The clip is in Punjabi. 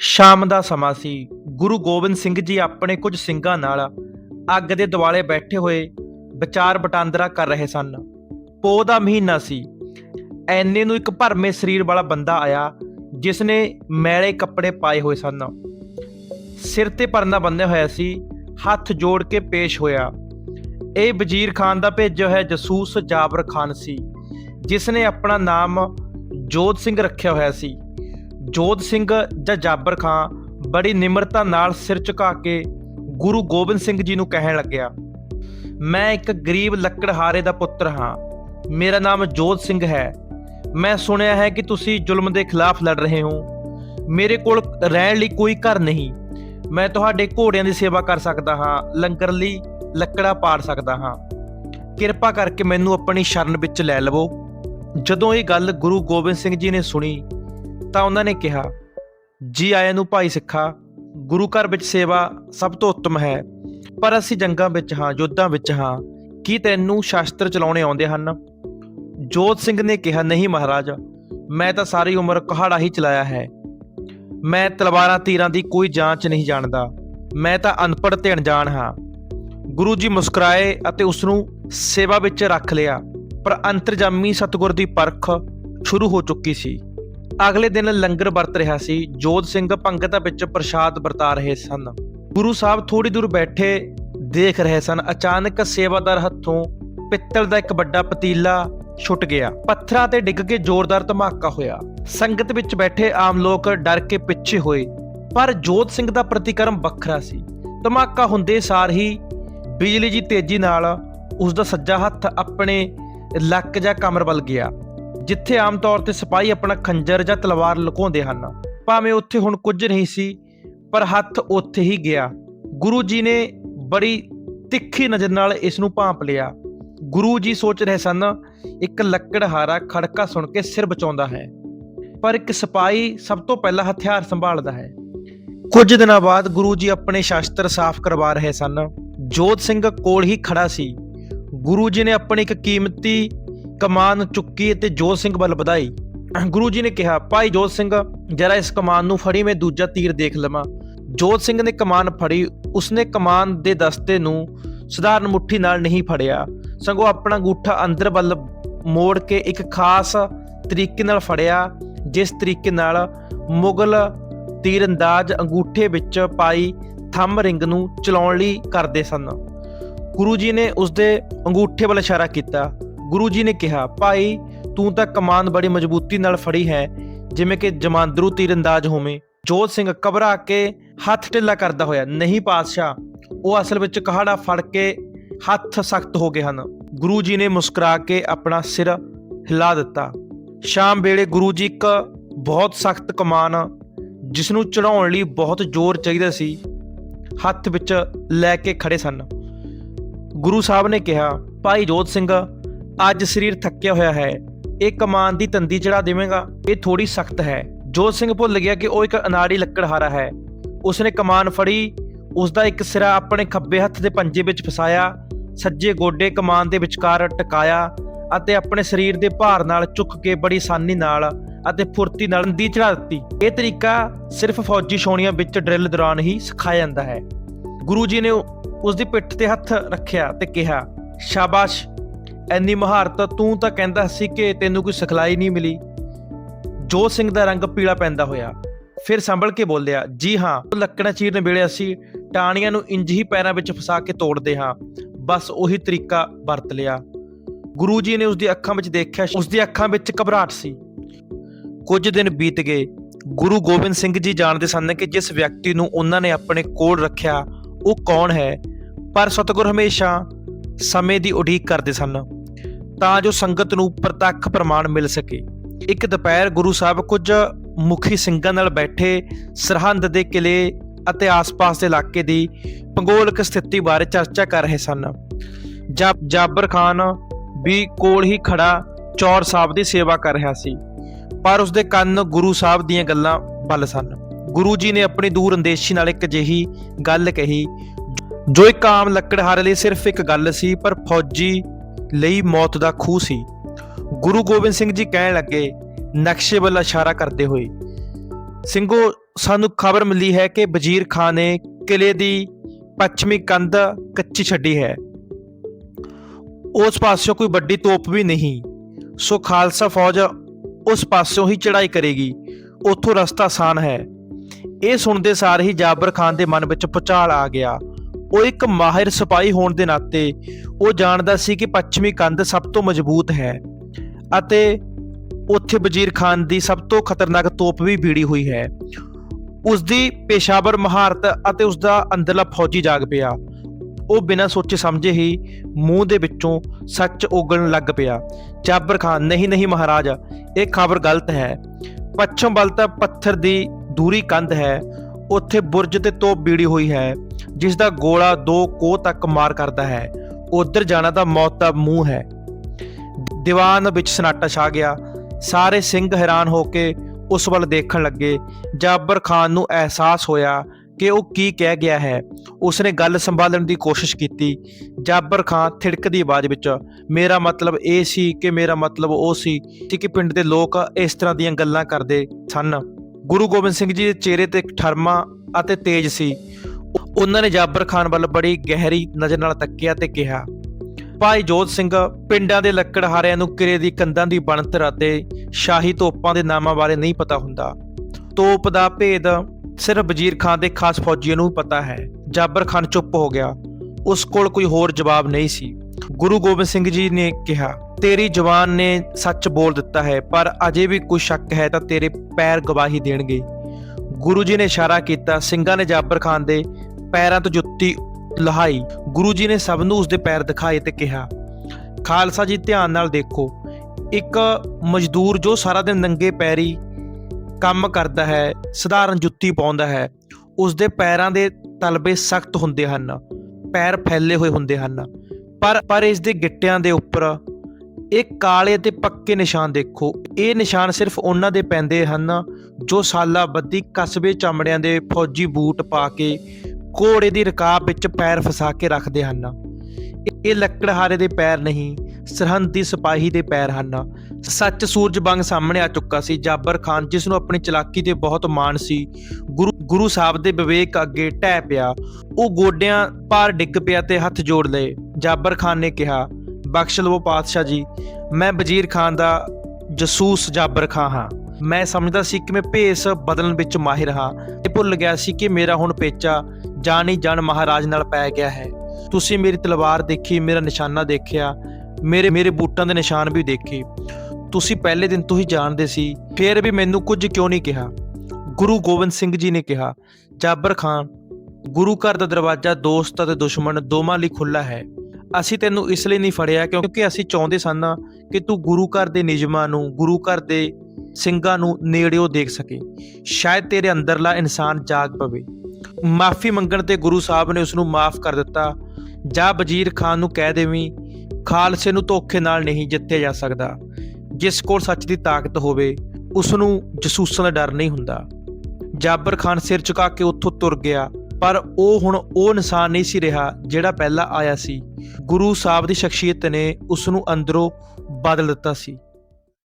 ਸ਼ਾਮ ਦਾ ਸਮਾਂ ਸੀ। ਗੁਰੂ ਗੋਬਿੰਦ ਸਿੰਘ ਜੀ ਆਪਣੇ ਕੁਝ ਸਿੰਘਾਂ ਨਾਲ ਅੱਗ ਦੇ ਦੁਆਲੇ ਬੈਠੇ ਹੋਏ ਵਿਚਾਰ ਵਟਾਂਦਰਾ ਕਰ ਰਹੇ ਸਨ। ਪੋ ਦਾ ਮਹੀਨਾ ਸੀ। ਐਨੇ ਨੂੰ ਇੱਕ ਭਰਮੇ ਸਰੀਰ ਵਾਲਾ ਬੰਦਾ ਆਇਆ ਜਿਸ ਨੇ ਮੈਲੇ ਕੱਪੜੇ ਪਾਏ ਹੋਏ ਸਨ। ਸਿਰ ਤੇ ਪਰਨਾ ਬੰਨਿਆ ਹੋਇਆ ਸੀ, ਹੱਥ ਜੋੜ ਕੇ ਪੇਸ਼ ਹੋਇਆ। ਇਹ ਵਜ਼ੀਰ ਖਾਨ ਦਾ ਭੇਜਿਆ ਹੋਇਆ ਜਸੂਸ ਜਾਬਰ ਖਾਨ ਸੀ ਜਿਸ ਨੇ ਆਪਣਾ ਨਾਮ ਜੋਤ ਸਿੰਘ ਰੱਖਿਆ ਹੋਇਆ ਸੀ। ਜੋਧ ਸਿੰਘ ਜਾਂ ਜਾਬਰ ਖਾਂ ਬੜੀ ਨਿਮਰਤਾ ਨਾਲ ਸਿਰ ਝੁਕਾ ਕੇ ਗੁਰੂ ਗੋਬਿੰਦ ਸਿੰਘ ਜੀ ਨੂੰ ਕਹਿਣ ਲੱਗਿਆ, ਮੈਂ ਇੱਕ ਗਰੀਬ ਲੱਕੜਹਾਰੇ ਦਾ ਪੁੱਤਰ ਹਾਂ। ਮੇਰਾ ਨਾਮ ਜੋਧ ਸਿੰਘ ਹੈ। ਮੈਂ ਸੁਣਿਆ ਹੈ ਕਿ ਤੁਸੀਂ ਜ਼ੁਲਮ ਦੇ ਖਿਲਾਫ ਲੜ ਰਹੇ ਹੋ। ਮੇਰੇ ਕੋਲ ਰਹਿਣ ਲਈ ਕੋਈ ਘਰ ਨਹੀਂ। ਮੈਂ ਤੁਹਾਡੇ ਘੋੜਿਆਂ ਦੀ ਸੇਵਾ ਕਰ ਸਕਦਾ ਹਾਂ, ਲੰਗਰ ਲਈ ਲੱਕੜਾ ਪਾੜ ਸਕਦਾ ਹਾਂ। ਕਿਰਪਾ ਕਰਕੇ ਮੈਨੂੰ ਆਪਣੀ ਸ਼ਰਨ ਵਿੱਚ ਲੈ ਲਵੋ। ਜਦੋਂ ਇਹ ਗੱਲ ਗੁਰੂ ਗੋਬਿੰਦ ਸਿੰਘ ਜੀ ਨੇ ਸੁਣੀ ਤਾਂ ਉਹਨਾਂ ਨੇ ਕਿਹਾ, ਜੀ ਆਇਆਂ ਨੂੰ ਭਾਈ ਸਿੱਖਾ, ਗੁਰੂ ਘਰ ਵਿੱਚ ਸੇਵਾ ਸਭ ਤੋਂ ਉੱਤਮ ਹੈ। ਪਰ ਅਸੀਂ ਜੰਗਾਂ ਵਿੱਚ ਹਾਂ, ਯੁੱਧਾਂ ਵਿੱਚ ਹਾਂ। ਕੀ ਤੈਨੂੰ ਸ਼ਾਸਤਰ ਚਲਾਉਣੇ ਆਉਂਦੇ ਹਨ? ਜੋਤ ਸਿੰਘ ਨੇ ਕਿਹਾ, ਨਹੀਂ ਮਹਾਰਾਜ, ਮੈਂ ਤਾਂ ਸਾਰੀ ਉਮਰ ਕਹਾੜਾ ਹੀ ਚਲਾਇਆ ਹੈ। ਮੈਂ ਤਲਵਾਰਾਂ ਤੀਰਾਂ ਦੀ ਕੋਈ ਜਾਂਚ ਨਹੀਂ ਜਾਣਦਾ। ਮੈਂ ਤਾਂ ਅਨਪੜ੍ਹ ਤੇ ਅਣਜਾਣ ਹਾਂ। ਗੁਰੂ ਜੀ ਮੁਸਕਰਾਏ ਅਤੇ ਉਸ ਨੂੰ ਸੇਵਾ ਵਿੱਚ ਰੱਖ ਲਿਆ। ਪਰ ਅੰਤਰਜਾਮੀ ਸਤਿਗੁਰ ਦੀ ਪਰਖ ਸ਼ੁਰੂ ਹੋ ਚੁੱਕੀ ਸੀ। ਅਗਲੇ ਦਿਨ ਲੰਗਰ ਵਰਤ ਰਿਹਾ ਸੀ। ਜੋਤ ਸਿੰਘ ਪੰਗਤਾਂ ਵਿੱਚ ਪ੍ਰਸ਼ਾਦ ਵਰਤਾ ਰਹੇ ਸਨ। ਗੁਰੂ ਸਾਹਿਬ ਥੋੜੀ ਦੂਰ ਬੈਠੇ ਦੇਖ ਰਹੇ ਸਨ। ਅਚਾਨਕ ਸੇਵਾਦਾਰ ਹੱਥੋਂ ਪਿੱਤਲ ਦਾ ਇੱਕ ਵੱਡਾ ਪਤੀਲਾ ਛੁੱਟ ਗਿਆ। ਪੱਥਰਾਂ ਤੇ ਡਿੱਗ ਕੇ ਜ਼ੋਰਦਾਰ ਧਮਾਕਾ ਹੋਇਆ। ਸੰਗਤ ਵਿੱਚ ਬੈਠੇ ਆਮ ਲੋਕ ਡਰ ਕੇ ਪਿੱਛੇ ਹੋਏ। ਪਰ ਜੋਤ ਸਿੰਘ ਦਾ ਪ੍ਰਤੀਕਰਮ ਵੱਖਰਾ ਸੀ। ਧਮਾਕਾ ਹੁੰਦੇ ਸਾਰ ਹੀ ਬਿਜਲੀ ਦੀ ਤੇਜ਼ੀ ਨਾਲ ਉਸ ਦਾ ਸੱਜਾ ਹੱਥ ਆਪਣੇ ਲੱਕ ਜਾਂ ਕਮਰ ਵੱਲ ਗਿਆ। ਜਿੱਥੇ ਆਮ ਤੌਰ ਤੇ ਸਿਪਾਹੀ ਆਪਣਾ ਖੰਜਰ ਜਾਂ ਤਲਵਾਰ ਲੁਕਾਉਂਦੇ ਹਨ। ਭਾਵੇਂ ਉੱਥੇ ਹੁਣ ਕੁਝ ਨਹੀਂ ਸੀ, ਪਰ ਹੱਥ ਉੱਥੇ ਹੀ ਗਿਆ। ਗੁਰੂ ਜੀ ਨੇ ਬੜੀ ਤਿੱਖੀ ਨਜ਼ਰ ਨਾਲ ਇਸ ਨੂੰ ਭਾਂਪ ਲਿਆ। ਗੁਰੂ ਜੀ ਸੋਚ ਰਹੇ ਸਨ, ਇੱਕ ਲੱਕੜਹਾਰਾ ਖੜਕਾ ਸੁਣ ਕੇ ਸਿਰ ਬਚਾਉਂਦਾ ਹੈ। ਪਰ ਇੱਕ ਸਿਪਾਹੀ ਸਭ ਤੋਂ ਪਹਿਲਾਂ ਹਥਿਆਰ ਸੰਭਾਲਦਾ ਹੈ। ਕੁਝ ਦਿਨਾਂ ਬਾਅਦ ਗੁਰੂ ਜੀ ਆਪਣੇ ਸ਼ਾਸਤਰ ਸਾਫ਼ ਕਰਵਾ ਰਹੇ ਸਨ। ਜੋਤ ਸਿੰਘ ਕੋਲ ਹੀ ਖੜਾ ਸੀ। ਗੁਰੂ ਜੀ ਨੇ ਆਪਣੀ ਇੱਕ ਕੀਮਤੀ ਕਮਾਨ ਚੁੱਕੀ ਅਤੇ ਜੋਤ ਸਿੰਘ ਵੱਲ ਵਧਾਈ। ਗੁਰੂ ਜੀ ਨੇ ਕਿਹਾ, ਭਾਈ ਜੋਤ ਸਿੰਘ, ਜਰਾ ਇਸ ਕਮਾਨ ਨੂੰ ਫੜੀ, ਮੈਂ ਦੂਜਾ ਤੀਰ ਦੇਖ ਲਵਾਂ। ਜੋਤ ਸਿੰਘ ਨੇ ਕਮਾਨ ਫੜੀ, ਉਸਨੇ ਕਮਾਨ ਦੇ ਦਸਤੇ ਨੂੰ ਸਧਾਰਨ ਮੁੱਠੀ ਨਾਲ ਨਹੀਂ ਫੜਿਆ। ਸਗੋਂ ਆਪਣਾ ਅੰਗੂਠਾ ਅੰਦਰ ਵੱਲ ਮੋੜ ਕੇ ਇੱਕ ਖਾਸ ਤਰੀਕੇ ਨਾਲ ਫੜਿਆ, ਜਿਸ ਤਰੀਕੇ ਨਾਲ ਮੁਗਲ ਤੀਰੰਦਾਜ਼ ਅੰਗੂਠੇ ਵਿੱਚ ਪਾਈ ਥੰਮ ਰਿੰਗ ਨੂੰ ਚਲਾਉਣ ਲਈ ਕਰਦੇ ਸਨ। ਗੁਰੂ ਜੀ ਨੇ ਉਸਦੇ ਅੰਗੂਠੇ ਵੱਲ ਇਸ਼ਾਰਾ ਕੀਤਾ। ਗੁਰੂ ਜੀ ਨੇ ਕਿਹਾ, ਭਾਈ, ਤੂੰ ਤਾਂ ਕਮਾਨ ਬੜੀ ਮਜ਼ਬੂਤੀ ਨਾਲ ਫੜੀ ਹੈ, ਜਿਵੇਂ ਕਿ ਜਮਾਂਦਰੂ ਤੀਰੰਦਾਜ਼ ਹੋਵੇਂ। ਜੋਤ ਸਿੰਘ ਘਬਰਾ ਕੇ ਹੱਥ ਢਿੱਲਾ ਕਰਦਾ ਹੋਇਆ, ਨਹੀਂ ਪਾਤਸ਼ਾਹ, ਉਹ ਅਸਲ ਵਿੱਚ ਕਹਾੜਾ ਫੜ ਕੇ ਹੱਥ ਸਖਤ ਹੋ ਗਏ ਹਨ। ਗੁਰੂ ਜੀ ਨੇ ਮੁਸਕਰਾ ਕੇ ਆਪਣਾ ਸਿਰ ਹਿਲਾ ਦਿੱਤਾ। ਸ਼ਾਮ ਵੇਲੇ ਗੁਰੂ ਜੀ ਇੱਕ ਬਹੁਤ ਸਖਤ ਕਮਾਨ ਜਿਸ ਨੂੰ ਚੜਾਉਣ ਲਈ ਬਹੁਤ ਜ਼ੋਰ ਚਾਹੀਦਾ ਸੀ, ਹੱਥ ਵਿੱਚ ਲੈ ਕੇ ਖੜੇ ਸਨ। ਗੁਰੂ ਸਾਹਿਬ ਨੇ ਕਿਹਾ, ਭਾਈ ਜੋਤ ਸਿੰਘ ਅੱਜ ਸਰੀਰ ਥੱਕਿਆ ਹੋਇਆ ਹੈ। ਇਹ ਕਮਾਨ ਦੀ ਤੰਦੀ ਚੜਾ ਦੇਵੇਂਗਾ। ਇਹ ਥੋੜੀ ਸਖਤ ਹੈ। ਜੋਤ ਸਿੰਘ ਭੁੱਲ ਗਿਆ ਕਿ ਉਹ ਇੱਕ ਅਨਾੜੀ ਲੱਕੜਹਾਰਾ ਹੈ। ਉਸਨੇ ਕਮਾਨ ਫੜੀ। ਉਸ ਦਾ ਇੱਕ ਸਿਰਾ ਆਪਣੇ ਖੱਬੇ ਹੱਥ ਦੇ ਪੰਜੇ ਵਿੱਚ ਫਸਾਇਆ। ਸੱਜੇ ਗੋਡੇ ਕਮਾਨ ਦੇ ਵਿਚਕਾਰ ਟਿਕਾਇਆ ਅਤੇ ਆਪਣੇ ਸਰੀਰ ਦੇ ਭਾਰ ਨਾਲ ਚੁੱਕ ਕੇ ਬੜੀ ਆਸਾਨੀ ਨਾਲ ਅਤੇ ਫੁਰਤੀ ਨਾਲ ਦੀ ਚੜਾ ਦਿੱਤੀ। ਇਹ ਤਰੀਕਾ ਸਿਰਫ ਫੌਜੀ ਛਾਉਣੀਆਂ ਵਿੱਚ ਡਰਿਲ ਦੌਰਾਨ ਹੀ ਸਿਖਾਇਆ ਜਾਂਦਾ ਹੈ। ਗੁਰੂ ਜੀ ਨੇ ਉਸ ਦੀ ਪਿੱਠ ਤੇ ਹੱਥ ਰੱਖਿਆ ਤੇ ਕਿਹਾ, ਸ਼ਾਬਾਸ਼ ਐਨੀ ਮਹਾਰਤ ਤੂੰ ਤਾਂ ਕਹਿੰਦਾ ਸੀ ਕਿ ਤੈਨੂੰ ਕੋਈ ਸਿਖਲਾਈ ਨਹੀਂ ਮਿਲੀ। ਜੋਤ ਸਿੰਘ ਦਾ ਰੰਗ ਪੀਲਾ ਪੈਂਦਾ ਹੋਇਆ। ਫਿਰ ਸੰਭਲ ਕੇ ਬੋਲਿਆ, ਜੀ ਹਾਂ ਉਹ ਲੱਕੜਾਂ ਚੀਰ ਵੇਲੇ ਸੀ। ਟਾਣੀਆਂ ਨੂੰ ਇੰਜ ਹੀ ਪੈਰਾਂ ਵਿੱਚ ਫਸਾ ਕੇ ਤੋੜਦੇ ਹਾਂ। ਬਸ ਉਹੀ ਤਰੀਕਾ ਵਰਤ ਲਿਆ। ਗੁਰੂ ਜੀ ਨੇ ਉਸ ਦੀ ਅੱਖਾਂ ਵਿੱਚ ਦੇਖਿਆ ਉਸ ਦੀ ਅੱਖਾਂ ਵਿੱਚ ਘਬਰਾਹਟ ਸੀ। ਕੁਝ ਦਿਨ ਬੀਤ ਗਏ। ਗੁਰੂ ਗੋਬਿੰਦ ਸਿੰਘ ਜੀ ਜਾਣਦੇ ਸਨ ਕਿ ਜਿਸ ਵਿਅਕਤੀ ਨੂੰ ਉਹਨਾਂ ਨੇ ਆਪਣੇ ਕੋਲ ਰੱਖਿਆ, ਉਹ ਕੌਣ ਹੈ? ਪਰ ਸਤਿਗੁਰ ਹਮੇਸ਼ਾ ਸਮੇਂ ਦੀ ਉਡੀਕ ਕਰਦੇ ਸਨ। ਤਾਂ ਜੋ ਸੰਗਤ ਨੂੰ ਪ੍ਰਤੱਖ ਪ੍ਰਮਾਣ ਮਿਲ ਸਕੇ। ਇੱਕ ਦੁਪਹਿਰ ਗੁਰੂ ਸਾਹਿਬ ਕੁਝ ਮੁਖੀ ਸਿੰਘਾਂ ਨਾਲ ਬੈਠੇ ਸਰਹੰਦ ਦੇ ਕਿਲੇ ਅਤੇ ਆਸ-ਪਾਸ ਦੇ ਇਲਾਕੇ ਦੀ ਭੂਗੋਲਿਕ ਸਥਿਤੀ ਬਾਰੇ ਚਰਚਾ ਕਰ ਰਹੇ ਸਨ। ਜਾਬਰ ਖਾਨ ਵੀ ਕੋਲ ਹੀ ਖੜਾ ਚੌਰ ਸਾਹਿਬ ਦੀ ਸੇਵਾ ਕਰ ਰਿਹਾ ਸੀ, ਪਰ ਉਸਦੇ ਕੰਨ ਗੁਰੂ ਸਾਹਿਬ ਦੀਆਂ ਗੱਲਾਂ ਵੱਲ ਸਨ। ਗੁਰੂ ਜੀ ਨੇ ਆਪਣੀ ਦੂਰ ਅੰਦੇਸ਼ੀ ਨਾਲ ਇੱਕ ਜਿਹੀ ਗੱਲ ਕਹੀ, ਜੋ ਇੱਕ ਆਮ ਲੱਕੜਹਾਰੇ ਲਈ ਸਿਰਫ ਇੱਕ ਗੱਲ ਸੀ, ਪਰ ਫੌਜੀ ਲਈ ਮੌਤ ਦਾ ਖੂਹ ਸੀ। ਗੁਰੂ ਗੋਬਿੰਦ ਸਿੰਘ ਜੀ ਕਹਿਣ ਲੱਗੇ, ਨਕਸ਼ੇ ਵੱਲ ਇਸ਼ਾਰਾ ਕਰਦੇ ਹੋਏ, ਸਿੰਘੋ, ਸਾਨੂੰ ਖਬਰ ਮਿਲੀ ਹੈ ਕਿ ਵਜ਼ੀਰ ਖਾਨ ਨੇ ਕਿਲੇ ਦੀ ਪੱਛਮੀ ਕੰਧ ਕੱਚੀ ਛੱਡੀ ਹੈ। ਉਸ ਪਾਸਿਓਂ ਕੋਈ ਵੱਡੀ ਤੋਪ ਵੀ ਨਹੀਂ। ਸੋ ਖਾਲਸਾ ਫੌਜ ਉਸ ਪਾਸਿਓਂ ਹੀ ਚੜ੍ਹਾਈ ਕਰੇਗੀ। ਉੱਥੋਂ ਰਸਤਾ ਆਸਾਨ ਹੈ। ਇਹ ਸੁਣਦੇ ਸਾਰ ਹੀ ਜਾਬਰ ਖਾਨ ਦੇ ਮਨ ਵਿੱਚ ਪੁਚਾਲ ਆ ਗਿਆ। ਉਹ ਇੱਕ ਮਾਹਿਰ ਸਿਪਾਹੀ ਹੋਣ ਦੇ ਨਾਤੇ ਉਹ ਜਾਣਦਾ ਸੀ ਕਿ ਪੱਛਮੀ ਕੰਧ ਸਭ ਤੋਂ ਮਜ਼ਬੂਤ ਹੈ ਅਤੇ ਉੱਥੇ ਵਜ਼ੀਰ ਖਾਨ ਦੀ ਸਭ ਤੋਂ ਖਤਰਨਾਕ ਤੋਪ ਵੀ ਭੀੜੀ ਹੋਈ ਹੈ। ਉਸ ਦੀ ਪੇਸ਼ਾਵਰ ਮਹਾਰਤ ਅਤੇ ਉਸ ਦਾ ਅੰਦਰਲਾ ਫੌਜੀ ਜਾਗ ਪਿਆ। ਉਹ ਬਿਨਾਂ ਸੋਚੇ ਸਮਝੇ ਹੀ ਮੂੰਹ ਦੇ ਵਿੱਚੋਂ ਸੱਚ ਉਗਲਣ ਲੱਗ ਪਿਆ। ਜਾਬਰ ਖਾਨ, ਨਹੀਂ ਨਹੀਂ ਮਹਾਰਾਜ, ਇਹ ਖਬਰ ਗਲਤ ਹੈ। ਪੱਛਮ ਵੱਲ ਤਾਂ ਪੱਥਰ ਦੀ ਦੂਰੀ ਕੰਧ ਹੈ। ਉੱਥੇ ਬੁਰਜ ਤੇ ਤੋਪ ਬੀੜੀ ਹੋਈ ਹੈ, ਜਿਸ ਦਾ ਗੋਲਾ ਦੋ ਕੋਹ ਤੱਕ ਮਾਰ ਕਰਦਾ ਹੈ। ਉਧਰ ਜਾਣਾ ਤਾਂ ਮੌਤ ਦਾ ਮੂੰਹ ਹੈ। ਦੀਵਾਨ ਵਿੱਚ ਸਨਾਟਾ ਛਾ ਗਿਆ। ਸਾਰੇ ਸਿੰਘ ਹੈਰਾਨ ਹੋ ਕੇ ਉਸ ਵੱਲ ਦੇਖਣ ਲੱਗੇ। ਜਾਬਰ ਖਾਨ ਨੂੰ ਅਹਿਸਾਸ ਹੋਇਆ ਕਿ ਉਹ ਕੀ ਕਹਿ ਗਿਆ ਹੈ। ਉਸਨੇ ਗੱਲ ਸੰਭਾਲਣ ਦੀ ਕੋਸ਼ਿਸ਼ ਕੀਤੀ। ਜਾਬਰ ਖਾਨ ਥਿੜਕਦੀ ਆਵਾਜ਼ ਵਿੱਚ, ਮੇਰਾ ਮਤਲਬ ਇਹ ਸੀ ਕਿ ਮੇਰਾ ਮਤਲਬ ਉਹ ਸੀ ਕਿ ਪਿੰਡ ਦੇ ਲੋਕ ਇਸ ਤਰ੍ਹਾਂ ਦੀਆਂ ਗੱਲਾਂ ਕਰਦੇ ਸਨ। ਗੁਰੂ ਗੋਬਿੰਦ ਸਿੰਘ ਜੀ ਦੇ ਚਿਹਰੇ ਤੇ ਠਰਮਾ ਅਤੇ ਤੇਜ ਸੀ। ਉਹਨਾਂ ਨੇ ਜਾਬਰ ਖਾਨ ਵੱਲ ਬੜੀ ਗਹਿਰੀ ਨਜ਼ਰ ਨਾਲ ਤੱਕਿਆ ਤੇ ਕਿਹਾ, ਭਾਈ ਜੋਤ ਸਿੰਘ, ਪਿੰਡਾਂ ਦੇ ਲੱਕੜਹਾਰਿਆਂ ਨੂੰ ਕਿਰੇ ਦੀ ਕੰਧਾਂ ਦੀ ਬਣਤਰ ਅਤੇ ਸ਼ਾਹੀ ਤੋਪਾਂ ਦੇ ਨਾਮਾਂ ਬਾਰੇ ਨਹੀਂ ਪਤਾ ਹੁੰਦਾ। ਤੋਪ ਦਾ ਭੇਦ ਸਿਰਫ ਵਜ਼ੀਰ ਖਾਨ ਦੇ ਖਾਸ ਫੌਜੀਆਂ ਨੂੰ ਪਤਾ ਹੈ। ਜਾਬਰ ਖਾਨ ਚੁੱਪ ਹੋ ਗਿਆ। ਉਸ ਕੋਲ ਕੋਈ ਹੋਰ ਜਵਾਬ ਨਹੀਂ ਸੀ। ਗੁਰੂ ਗੋਬਿੰਦ ਸਿੰਘ ਜੀ ਨੇ ਕਿਹਾ, ਤੇਰੀ ਜਵਾਨ ਨੇ ਸੱਚ ਬੋਲ ਦਿੱਤਾ ਹੈ, ਪਰ ਅਜੇ ਵੀ ਕੋਈ ਸ਼ੱਕ ਹੈ ਤਾਂ ਤੇਰੇ ਪੈਰ ਗਵਾਹੀ ਦੇਣਗੇ। ਗੁਰੂ ਜੀ ਨੇ ਇਸ਼ਾਰਾ ਕੀਤਾ, ਸਿੰਘਾਂ ਨੇ ਜਾਬਰ ਖਾਨ ਦੇ ਪੈਰਾਂ ਤੋਂ ਜੁੱਤੀ ਲਹਾਈ। ਗੁਰੂ ਜੀ ਨੇ ਸਭ ਨੂੰ ਉਸਦੇ ਪੈਰ ਦਿਖਾਏ ਤੇ ਕਿਹਾ, ਖਾਲਸਾ ਜੀ, ਧਿਆਨ ਨਾਲ ਦੇਖੋ, ਇੱਕ ਮਜ਼ਦੂਰ ਜੋ ਸਾਰਾ ਦਿਨ ਨੰਗੇ ਪੈਰੀ ਕੰਮ ਕਰਦਾ ਹੈ, ਸਧਾਰਨ ਜੁੱਤੀ ਪਾਉਂਦਾ ਹੈ, ਉਸਦੇ ਪੈਰਾਂ ਦੇ ਤਲਬੇ ਸਖਤ ਹੁੰਦੇ ਹਨ, ਪੈਰ ਫੈਲੇ ਹੋਏ ਹੁੰਦੇ ਹਨ। ਪਰ ਪਰ ਇਸ ਦੇ ਗਿੱਟਿਆਂ ਦੇ ਉੱਪਰ ਇਹ ਕਾਲੇ ਅਤੇ ਪੱਕੇ ਨਿਸ਼ਾਨ ਦੇਖੋ। ਇਹ ਨਿਸ਼ਾਨ ਸਿਰਫ ਉਹਨਾਂ ਦੇ ਪੈਂਦੇ ਹਨ ਜੋ ਸਾਲਾ ਬੱਦੀ ਕਸਬੇ ਚਮੜਿਆਂ ਦੇ ਫੌਜੀ ਬੂਟ ਪਾ ਕੇ ਘੋੜੇ ਦੀ ਰਕਾਬ ਵਿੱਚ ਪੈਰ ਫਸਾ ਕੇ ਰੱਖਦੇ ਹਨ। ਇਹ ਲੱਕੜਹਾਰੇ ਦੇ ਪੈਰ ਨਹੀਂ ਸਰਹੰਦੀ ਸਿਪਾਹੀ ਦੇ ਪੈਰ ਹਨ। ਸੱਚ ਸੂਰਜ ਬੰਗ ਸਾਹਮਣੇ ਆ ਚੁੱਕਾ ਸੀ। ਜਾਬਰ ਖਾਨ, ਜਿਸ ਨੂੰ ਆਪਣੀ ਚਲਾਕੀ ਤੇ ਬਹੁਤ ਮਾਣ ਸੀ, ਗੁਰੂ ਗੁਰੂ ਸਾਹਿਬ ਦੇ ਵਿਵੇਕ ਅੱਗੇ ਟਹਿ ਪਿਆ। ਉਹ ਗੋਡਿਆਂ ਭਾਰ ਡਿੱਗ ਪਿਆ ਤੇ ਹੱਥ ਜੋੜ ਲਏ। ਜਾਬਰ ਖਾਨ ਨੇ ਕਿਹਾ, ਬਖਸ਼ ਲਵੋ ਪਾਤਸ਼ਾਹ ਜੀ। ਮੈਂ ਵਜ਼ੀਰ ਖਾਨ ਦਾ ਜਸੂਸ ਜਾਬਰ ਖਾਂ ਹਾਂ। ਮੈਂ ਸਮਝਦਾ ਸੀ ਕਿ ਮੈਂ ਭੇਸ ਬਦਲਣ ਵਿੱਚ ਮਾਹਿਰ ਹਾਂ ਤੇ ਭੁੱਲ ਗਿਆ ਸੀ ਕਿ ਮੇਰਾ ਹੁਣ ਪੇਚਾ ਜਾਣੀ ਜਾਣ ਮਹਾਰਾਜ ਨਾਲ ਪੈ ਗਿਆ ਹੈ। ਤੁਸੀਂ ਮੇਰੀ ਤਲਵਾਰ ਦੇਖੀ, ਮੇਰਾ ਨਿਸ਼ਾਨਾ ਦੇਖਿਆ ਮੇਰੇ ਮੇਰੇ ਬੂਟਾਂ ਦੇ ਨਿਸ਼ਾਨ ਵੀ ਦੇਖੇ। ਤੁਸੀਂ ਪਹਿਲੇ ਦਿਨ ਤੋਂ ਹੀ ਜਾਣਦੇ ਸੀ, ਫਿਰ ਵੀ ਮੈਨੂੰ ਕੁਝ ਕਿਉਂ ਨਹੀਂ ਕਿਹਾ? ਗੁਰੂ ਗੋਬਿੰਦ ਸਿੰਘ ਜੀ ਨੇ ਕਿਹਾ, ਜਾਬਰ ਖਾਨ, ਗੁਰੂ ਘਰ ਦਾ ਦਰਵਾਜ਼ਾ ਦੋਸਤ ਅਤੇ ਦੁਸ਼ਮਣ ਦੋਵਾਂ ਲਈ ਖੁੱਲਾ ਹੈ। ਅਸੀਂ ਤੈਨੂੰ ਇਸ ਲਈ ਨਹੀਂ ਫੜਿਆ ਕਿਉਂਕਿ ਅਸੀਂ ਚਾਹੁੰਦੇ ਸਨ ਕਿ ਤੂੰ ਗੁਰੂ ਘਰ ਦੇ ਨਿਯਮਾਂ ਨੂੰ, ਗੁਰੂ ਘਰ ਦੇ ਸਿੰਘਾਂ ਨੂੰ ਨੇੜਿਓਂ ਦੇਖ ਸਕੇ। ਸ਼ਾਇਦ ਤੇਰੇ ਅੰਦਰਲਾ ਇਨਸਾਨ ਜਾਗ ਪਵੇ। ਮਾਫੀ ਮੰਗਣ ਤੇ ਗੁਰੂ ਸਾਹਿਬ ਨੇ ਉਸ ਨੂੰ ਮਾਫ ਕਰ ਦਿੱਤਾ। ਜਾ ਵਜ਼ੀਰ ਖਾਨ ਨੂੰ ਕਹਿ ਦੇਵੀਂ ਖਾਲਸੇ ਨੂੰ ਧੋਖੇ ਨਾਲ ਨਹੀਂ ਜਿੱਤਿਆ ਜਾ ਸਕਦਾ। ਜਿਸ ਕੋਲ ਸੱਚ ਦੀ ਤਾਕਤ ਹੋਵੇ ਉਸ ਨੂੰ ਜਸੂਸਾਂ ਦਾ ਡਰ ਨਹੀਂ ਹੁੰਦਾ। ਜਾਬਰ ਖਾਨ ਸਿਰ ਝੁਕਾ ਕੇ ਉੱਥੋਂ ਤੁਰ ਗਿਆ, ਪਰ ਉਹ ਹੁਣ ਉਹ ਇਨਸਾਨ ਨਹੀਂ ਸੀ ਰਿਹਾ ਜਿਹੜਾ ਪਹਿਲਾਂ ਆਇਆ ਸੀ। ਗੁਰੂ ਸਾਹਿਬ ਦੀ ਸ਼ਖਸੀਅਤ ਨੇ ਉਸ ਨੂੰ ਅੰਦਰੋਂ ਬਦਲ ਦਿੱਤਾ ਸੀ।